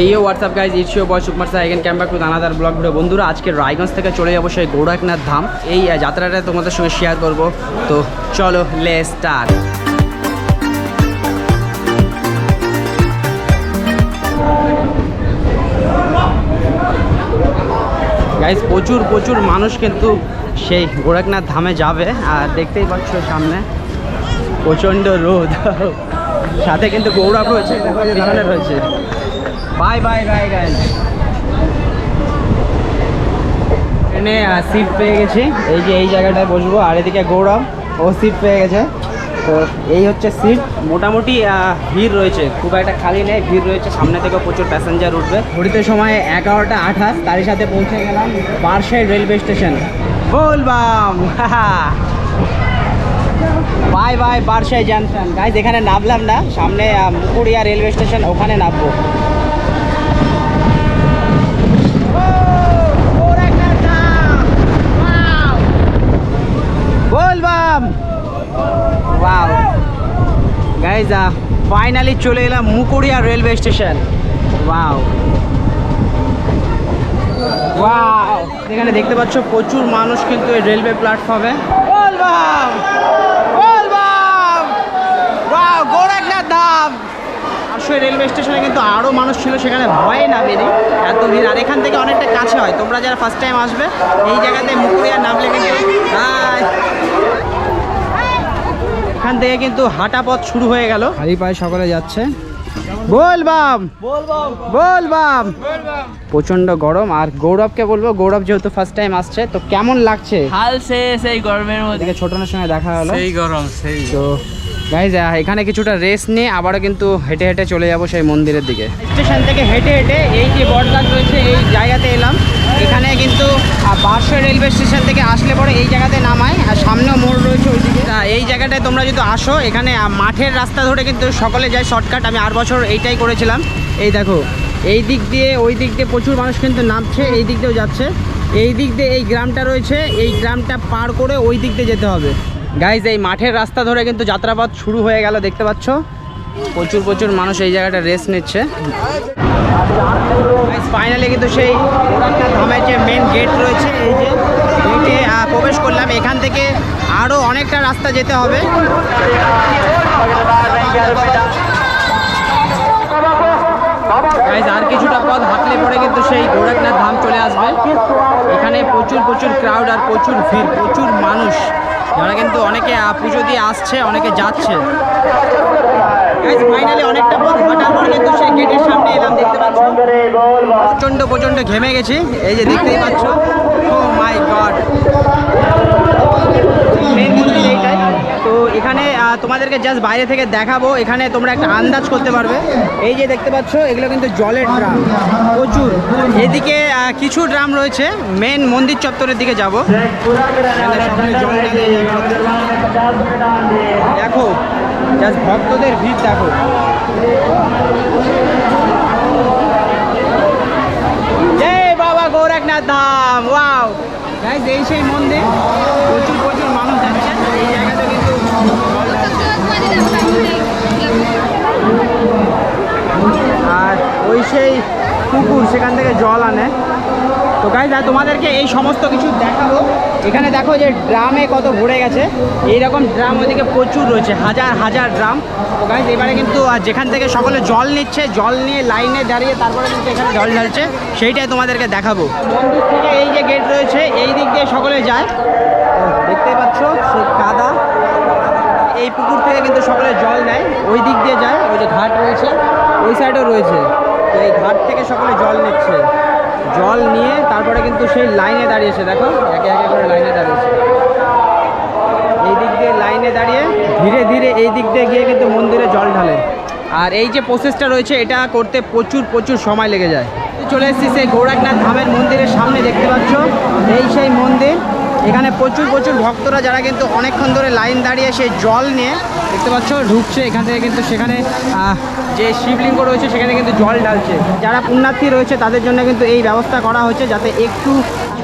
এই WhatsApp guys it's you boy Sukumar sir again came to দানাদার blog video বন্ধুরা, আজকে রায়গঞ্জ থেকে চলে যাব সেই গোরখনাথ ধাম। এই যাত্রাটা তোমাদের সঙ্গে শেয়ার করব। তো চলো লে স্টার্ট গাইজ প্রচুর প্রচুর মানুষ কিন্তু সেই গোরখনাথ ধামে যাবে। আর দেখতেই পাচ্ছ সামনে প্রচণ্ড রোদ। সাথে কিন্তু গৌরব রয়েছে। রয়েছে। বাই বাই বাই গাইজ ট্রেনে সিট পেয়ে গেছি। এই যে এই জায়গাটায় বসবো আর এদিকে গৌরব ও সিট পেয়ে গেছে। তো এই হচ্ছে সিট মোটামুটি ভিড় রয়েছে। খুব একটা খালি নেই ভিড় রয়েছে। সামনে থেকে প্রচুর প্যাসেঞ্জার উঠবে। ঘড়িতে সময় এগারোটা আঠাশ তারই সাথে পৌঁছে গেলাম Barsoi railway station. বলবাম! Bye bye Barsoi junction guys এখানে নামলাম না। সামনে আহ, মুকুড়িয়া রেলওয়ে স্টেশন ওখানে নামবো। বলবাম ওয়াও গাইজ ফাইনালি চলে এলাম Mukuria railway station wow wow এখানে দেখতে পাচ্ছ প্রচুর মানুষ কিন্তু এই রেলওয়ে প্ল্যাটফর্মে ধাম! আসলে রেলওয়ে স্টেশনে কিন্তু আরও মানুষ ছিল, সেখানে ভয়ে নামেনি। এত ভিড় আর এখান থেকে অনেকটা কাছে হয়। তোমরা যারা ফার্স্ট টাইম আসবে, এই জায়গাতে মুকুরিয়া নামলে কিন্তু এখান থেকে কিন্তু হাঁটা পথ শুরু হয়ে গেল। হারি পায়ে সকলে যাচ্ছে। বলবাম বলবাম প্রচণ্ড গরম। আর গৌরবকে বলব গৌরব যেহেতু ফার্স্ট টাইম আসছে তো কেমন লাগছে? হাল শেষ এই গরমের মধ্যে। ছোটনের সঙ্গে দেখা হলো। সেই গরম সেই তো গাইজ এখানে কিছুটা রেস্ট নিয়ে আবারও কিন্তু হেঁটে হেঁটে চলে যাব সেই মন্দিরের দিকে। স্টেশন থেকে হেঁটে হেঁটে এই যে বটগাছ রয়েছে এই জায়গাতে এলাম। এখানে কিন্তু বারশো রেলওয়ে স্টেশন থেকে আসলে পরে এই জায়গাতে নামায়, আর সামনেও মোড় রয়েছে ওইদিকে এই জায়গাটায় তোমরা যদি আসো, এখানে মাঠের রাস্তা ধরে কিন্তু সকলে যায় শর্টকাট। আমি আর বছর এইটাই করেছিলাম। এই দেখো, এই দিক দিয়ে, ওই দিক দিয়ে প্রচুর মানুষ কিন্তু নামছে, এই দিক দিয়েও যাচ্ছে। এই দিক দিয়ে এই গ্রামটা রয়েছে, এই গ্রামটা পার করে ওই দিক দিয়ে যেতে হবে। গাইজ এই মাঠের রাস্তা ধরে কিন্তু যাত্রাপথ শুরু হয়ে গেল, দেখতে পাচ্ছ? প্রচুর প্রচুর মানুষ এই জায়গাটা রেস্ট নিচ্ছে। ফাইনালি কিন্তু সেই ধামের যে মেন গেট রয়েছে, এই যে গেটে প্রবেশ করলাম। এখান থেকে আরও অনেকটা রাস্তা যেতে হবে। আর কিছুটা পথ হাঁটলে পরে কিন্তু সেই গোরখনাথ ধাম চলে আসবে। এখানে প্রচুর প্রচুর ক্রাউড আর প্রচুর ভিড়, প্রচুর মানুষ। যারা কিন্তু অনেকে পুজো দিয়ে আসছে, অনেকে যাচ্ছে। ফাইনালি অনেকটা পথ হাঁটার কিন্তু সেই গেটের সামনে এলাম, দেখতে পাচ্ছ? প্রচণ্ড প্রচণ্ড ঘেমে গেছি, এই যে দেখতেই পাচ্ছ। ও মাই গড তো এখানে তোমাদেরকে জাস্ট বাইরে থেকে দেখাবো। এখানে তোমরা একটা আন্দাজ করতে পারবে। এই যে দেখতে পাচ্ছ, এগুলো কিন্তু জলের ড্রাম। প্রচুর। এদিকে কিছু ড্রাম রয়েছে। মেন মন্দির চত্বরের দিকে যাব। দেখো জাস্ট ভক্তদের ভিড় দেখো। জয় বাবা গৌরখনাথ ধাম, ওয়াও। গাইজ এই সেই মন্দির, প্রচুর প্রচুর মানুষ যাচ্ছে। এই জায়গাতে কিন্তু আর ওই সেই পুকুর, সেখান থেকে জল আনে। তো গাইজ আর তোমাদেরকে এই সমস্ত কিছু দেখাবো। এখানে দেখো যে ড্রামে কত ভরে গেছে। এইরকম ড্রাম ওইদিকে প্রচুর রয়েছে, হাজার হাজার ড্রাম। তো গাইজ এবারে কিন্তু যেখান থেকে সকলে জল নিচ্ছে, জল নিয়ে লাইনে দাঁড়িয়ে তারপরে কিন্তু এখানে জল ঢালছে, সেইটাই তোমাদেরকে দেখাবো। মন্দির থেকে এই যে গেট রয়েছে, এই দিক দিয়ে সকলে যায়। দেখতে পাচ্ছ সেই কাদা। এই পুকুর থেকে কিন্তু সকলে জল নেয়, ওই দিক দিয়ে যায়, ওই যে ঘাট রয়েছে, ওই সাইডও রয়েছে। তো এই ঘাট থেকে সকলে জল নিচ্ছে। জল নিয়ে তারপরে কিন্তু সেই লাইনে দাঁড়িয়েছে, দেখো, একে একে করে লাইনে দাঁড়িয়েছে। এই দিক দিয়ে লাইনে দাঁড়িয়ে ধীরে ধীরে এই দিক দিয়ে গিয়ে কিন্তু মন্দিরে জল ঢালে। আর এই যে প্রসেসটা রয়েছে, এটা করতে প্রচুর প্রচুর সময় লেগে যায়। চলে এসেছি সেই গৌরাকনাথ ধামের মন্দিরের সামনে, দেখতে পাচ্ছ? এই সেই মন্দির এখানে প্রচুর প্রচুর ভক্তরা যারা কিন্তু অনেকক্ষণ ধরে লাইন দাঁড়িয়ে সেই জল নিয়ে দেখতে পাচ্ছ, ঢুকছে। এখান থেকে কিন্তু সেখানে যে শিবলিঙ্গ রয়েছে, সেখানে কিন্তু জল ঢালছে। যারা পুণ্যার্থী রয়েছে, তাদের জন্য কিন্তু এই ব্যবস্থা করা হয়েছে যাতে একটু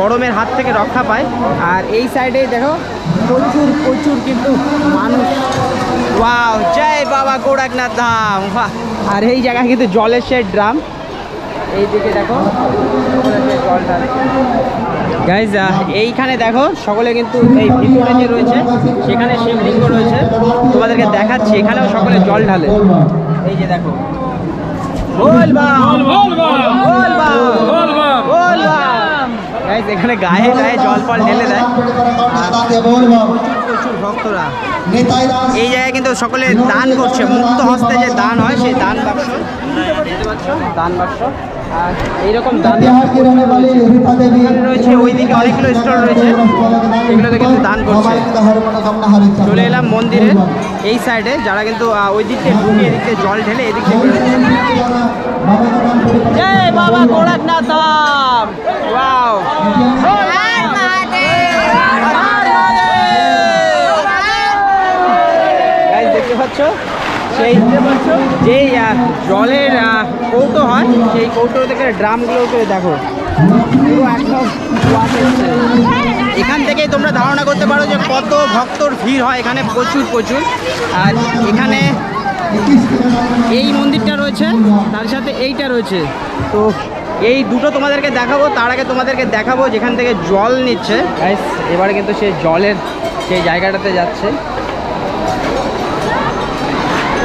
গরমের হাত থেকে রক্ষা পায়। আর এই সাইডে দেখো, প্রচুর প্রচুর কিন্তু মানুষ। ওয়াও, জয় বাবা গোড়াকনাথ ধাম। আর এই জায়গায় কিন্তু জলের সে ড্রাম। এই দিকে দেখো জল গাইজ এইখানে দেখো সকলে কিন্তু এই ভিতরে যে রয়েছে সেখানে শিবলিঙ্গ রয়েছে। তোমাদেরকে দেখাচ্ছি এখানেও সকলে জল ঢালে। এই যে দেখো। এখানে গায়ে গায়ে জল ফল ঢেলে দেয়। প্রচুর ভক্তরা। এই জায়গায় কিন্তু সকলে দান করছে মুক্ত হস্তে যে দান হয় সেই দান বাক্স। দেখতে দান বাক্স আর এইরকম দান রয়েছে ওইদিকে অনেকগুলো স্টল রয়েছে। কিন্তু দান করছে। চলে এলাম মন্দিরের এই সাইডে যারা কিন্তু ওই দিক থেকে ঢুকে এদিক থেকে জল ঢেলে এদিক থেকে বাবা ওয়াও সেই যেই জলের কৌটো হয়, সেই কৌটো থেকে ড্রামগুলো করে দেখো। এখান থেকেই তোমরা ধারণা করতে পারো যে কত ভক্তর ভিড় হয় এখানে প্রচুর প্রচুর। আর এখানে এই মন্দিরটা রয়েছে, তার সাথে এইটা রয়েছে। তো এই দুটো তোমাদেরকে দেখাবো, তার আগে তোমাদেরকে দেখাবো যেখান থেকে জল নিচ্ছে। এবারে কিন্তু সেই জলের সেই জায়গাটাতে যাচ্ছে।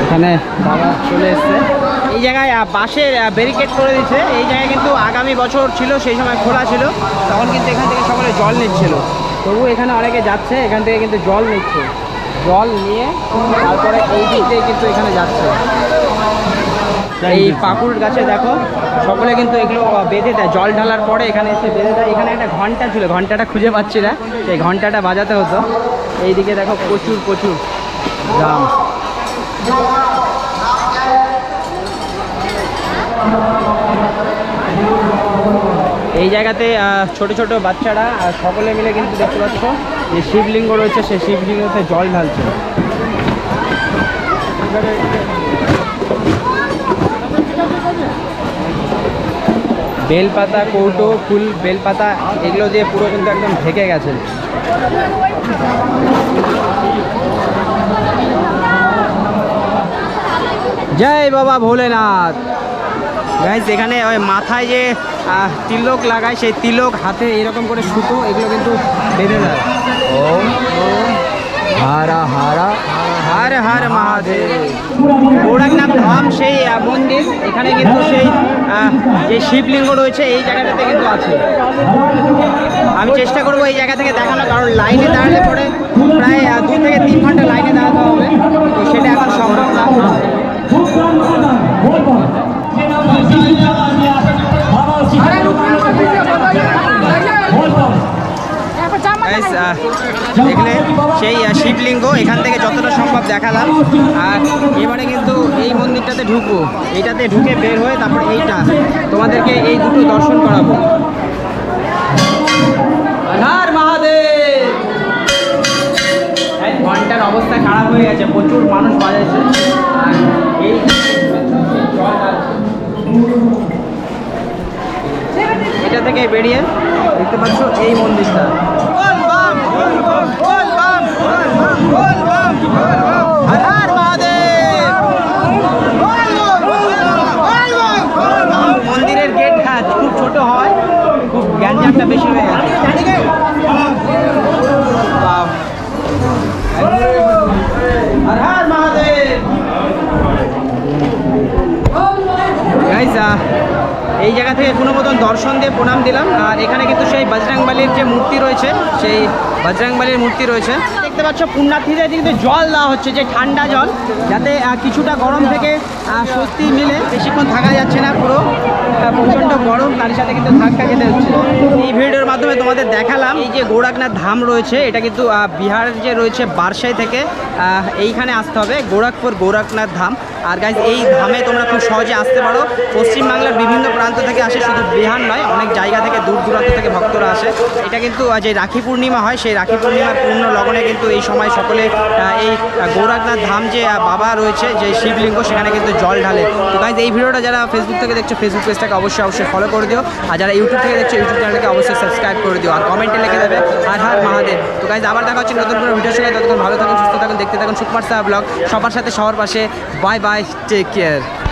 এখানে বাবা চলে এসছে। এই জায়গায় বাঁশের ব্যারিকেড করে দিচ্ছে এই জায়গায় কিন্তু আগামী বছর ছিল, সেই সময় খোলা ছিল। তখন কিন্তু এখান থেকে সকলে জল নিচ্ছিল। তবু এখানে অনেকে যাচ্ছে, এখান থেকে কিন্তু জল নিচ্ছে। জল নিয়ে তারপরে এই দিক দিয়ে কিন্তু এখানে যাচ্ছে। এই পাকুড় গাছে দেখো, সকলে কিন্তু এগুলো বেঁধে দেয়। জল ঢালার পরে এখানে এসে বেঁধে দেয়। এখানে একটা ঘণ্টা ছিল, ঘন্টাটা খুঁজে পাচ্ছি না। সেই ঘন্টাটা বাজাতে হতো। এইদিকে দেখো প্রচুর প্রচুর। দাম। এই জায়গাতে ছোট ছোট বাচ্চারা আর সকলে মিলে কিন্তু দেখতে পাচ্ছ যে শিবলিঙ্গ রয়েছে, সেই শিবলিঙ্গতে জল ঢালছে। বেলপাতা, কৌটো, ফুল, বেলপাতা, এগুলো দিয়ে পুরো কিন্তু একদম ঢেকে গেছে। জয় বাবা ভোলেনাথ। গাইজ এখানে ওই মাথায় যে তিলক লাগায় সেই তিলক হাতে এরকম করে সুতো এগুলো কিন্তু বেঁধে দেয়। ওম হারা হারা হর হর মহাদেব। গৌরাঙ্গনাথ ধাম সেই মন্দির। এখানে কিন্তু সেই যে শিবলিঙ্গ রয়েছে এই জায়গাটাতে কিন্তু আছে। আমি চেষ্টা করব এই জায়গা থেকে দেখানো কারণ লাইনে দাঁড়ালে পরে প্রায় দু থেকে তিন ঘণ্টা লাইনে দাঁড়াতে হবে। তো সেটা এখন সম্ভব না। দেখলে সেই শিবলিঙ্গ এখান থেকে যতটা সম্ভব দেখালাম। আর এবারে কিন্তু এই মন্দিরটাতে ঢুকবো। এইটাতে ঢুকে বের হয়ে তারপর এইটা। তোমাদেরকে এই দুটো দর্শন করাবো। অবস্থা খারাপ হয়ে গেছে, প্রচুর মানুষ আর এই এটা থেকে বেরিয়ে দেখতে পাচ্ছ এই মন্দিরটা। জায়গা থেকে কোনো মতন দর্শন দিয়ে প্রণাম দিলাম। আর এখানে কিন্তু সেই বজরংবলির যে মূর্তি রয়েছে, সেই বজরাংবালির মূর্তি রয়েছে। দেখতে পাচ্ছ পুণ্যার্থীদের কিন্তু জল দেওয়া হচ্ছে, যে ঠান্ডা জল, যাতে কিছুটা গরম থেকে স্বস্তি মিলে। বেশিক্ষণ থাকা যাচ্ছে না পুরো প্রচণ্ড গরম, তার সাথে কিন্তু ধাক্কা খেতে হচ্ছে। এই ভিডিওর মাধ্যমে তোমাদের দেখালাম, এই যে গোরখনাথ ধাম রয়েছে, এটা কিন্তু বিহার যে রয়েছে বারসাই থেকে এইখানে আসতে হবে, গোরখপুর গোরখনাথ ধাম। আর গাইজ এই ধামে তোমরা খুব সহজে আসতে পারো। পশ্চিমবাংলার বিভিন্ন প্রান্ত থেকে আসে, শুধু বিহার নয়, অনেক জায়গা থেকে, দূর দূরান্ত থেকে ভক্তরা আসে। এটা কিন্তু যে রাখি পূর্ণিমা হয়, সেই রাখি পূর্ণিমার পূর্ণ লগনে কিন্তু এই সময় সকলে এই আহ, গৌরাখনাথ ধাম যে বাবা রয়েছে যে শিবলিঙ্গ সেখানে কিন্তু জল ঢালে। তো গাইজ এই ভিডিওটা যারা ফেসবুক থেকে দেখছ ফেসবুক পেজটাকে অবশ্যই অবশ্যই ফলো করে দিও। আর যারা ইউটিউব থেকে দেখছ ইউটিউব চ্যানেলকে অবশ্যই সাবস্ক্রাইব করে দিও। আর কমেন্টে লিখে দেবে আর হার মহাদেব। তো গাইজ আবার দেখা হচ্ছে নতুন কোনো ভিডিওর সঙ্গে ততক্ষণ ভালো থাকুন সুস্থ থাকুন দেখতে থাকুন সুকুমার সাহা ব্লগ। সবার সাথে সবার পাশে। Bye bye take care